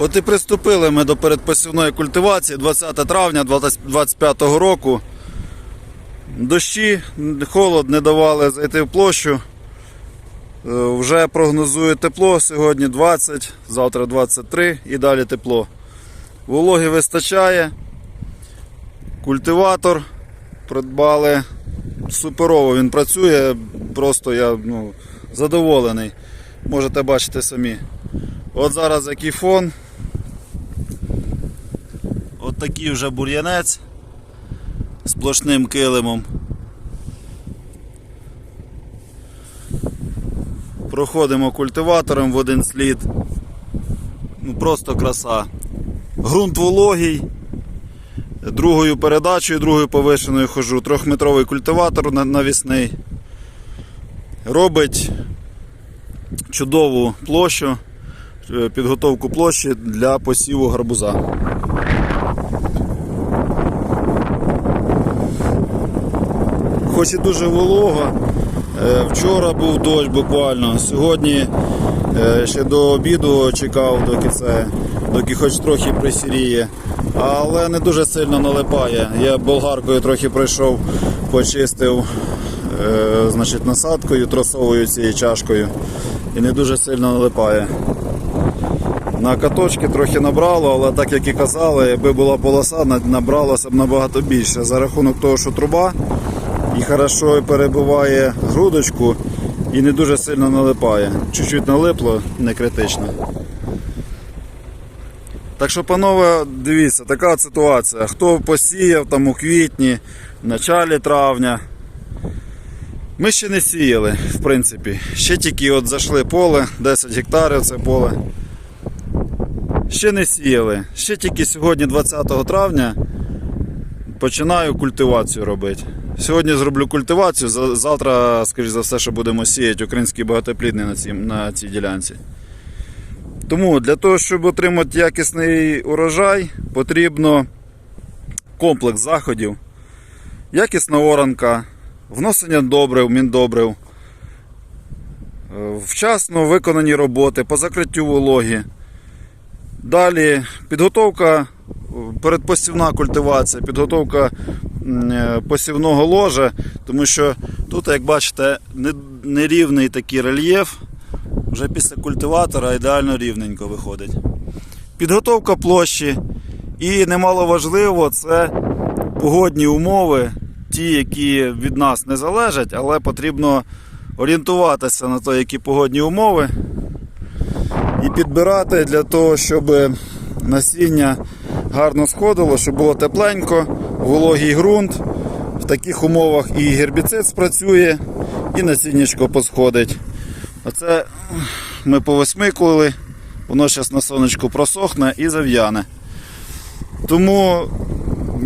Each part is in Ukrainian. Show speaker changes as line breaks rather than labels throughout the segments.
От і приступили ми до передпосівної культивації 20 травня 2025 року. Дощі, холод не давали зайти в площу. Е, Вже прогнозує тепло. Сьогодні 20, завтра 23 і далі тепло. Вологи вистачає. Культиватор придбали суперово. Він працює. Просто я ну, задоволений. Можете бачити самі. От зараз який фон. Такий вже бур'янець сплошним килимом. Проходимо культиватором в один слід. Ну просто краса. Грунт вологий. Другою передачею, другою повишеною хожу. Трьохметровий культиватор навісний. Робить чудову площу, е, підготовку площі для посіву гарбуза. Хоч і дуже волого. е, Вчора був дощ буквально. Сьогодні е, ще до обіду чекав, доки це, доки хоч трохи присіріє. Але не дуже сильно налипає. Я болгаркою трохи пройшов, почистив е, значить, насадкою, тросовою цією чашкою. І не дуже сильно налипає. На каточки трохи набрало, але так як і казали, якби була полоса, набралося б набагато більше. За рахунок того, що труба і хорошо перебиває грудочку і не дуже сильно налипає. Чуть-чуть налипло, не критично. Так що, панове, дивіться, така ситуація. Хто посіяв там у квітні, в началі травня. Ми ще не сіяли, в принципі. Ще тільки от зайшли поле, 10 гектарів це поле. Ще не сіяли. Ще тільки сьогодні, 20 травня, починаю культивацію робити. Сьогодні зроблю культивацію, завтра, скоріш за все, що будемо сіяти український багатоплідний на цій, на цій ділянці. Тому для того, щоб отримати якісний урожай, потрібно комплекс заходів, якісна оранка, вносення добрив, міндобрив, е, вчасно виконані роботи по закриттю вологі. Далі підготовка, передпосівна культивація, підготовка е, посівного ложа, тому що тут, як бачите, нерівний такий рельєф. Вже після культиватора ідеально рівненько виходить. Підготовка площі. І немало важливо, це погодні умови, ті, які від нас не залежать, але потрібно орієнтуватися на те, які погодні умови і підбирати для того, щоб насіння гарно сходило, щоб було тепленько, вологий ґрунт. В таких умовах і гербіцид спрацює, і насіннячко посходить. Оце ми повисмикували, воно зараз на сонечку просохне і зав'яне. Тому,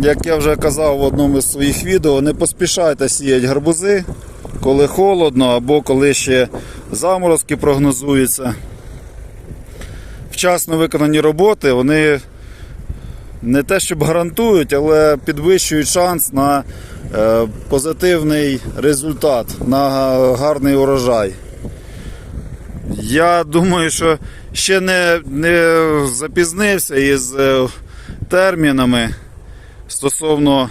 як я вже казав в одному з своїх відео, не поспішайте сіяти гарбузи, коли холодно або коли ще заморозки прогнозуються вчасно виконані роботи, вони не те, щоб гарантують, але підвищують шанс на е, позитивний результат, на гарний урожай. Я думаю, що ще не, не запізнився із е, термінами стосовно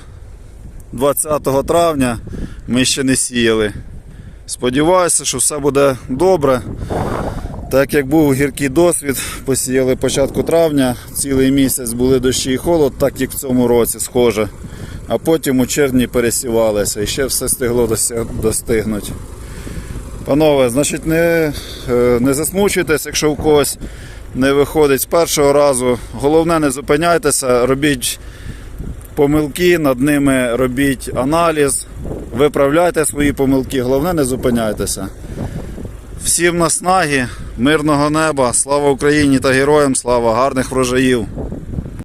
20 травня ми ще не сіяли. Сподіваюся, що все буде добре. Так як був гіркий досвід, посіяли початку травня, цілий місяць були дощі і холод, так як в цьому році схоже. А потім у червні пересівалися і ще все стигло достигнути. Панове, значить, не, е, не засмучуйтесь, якщо у когось не виходить з першого разу. Головне, не зупиняйтеся, робіть помилки, над ними робіть аналіз, виправляйте свої помилки, головне, не зупиняйтеся. Всім наснаги, мирного неба, слава Україні та героям, слава гарних врожаїв.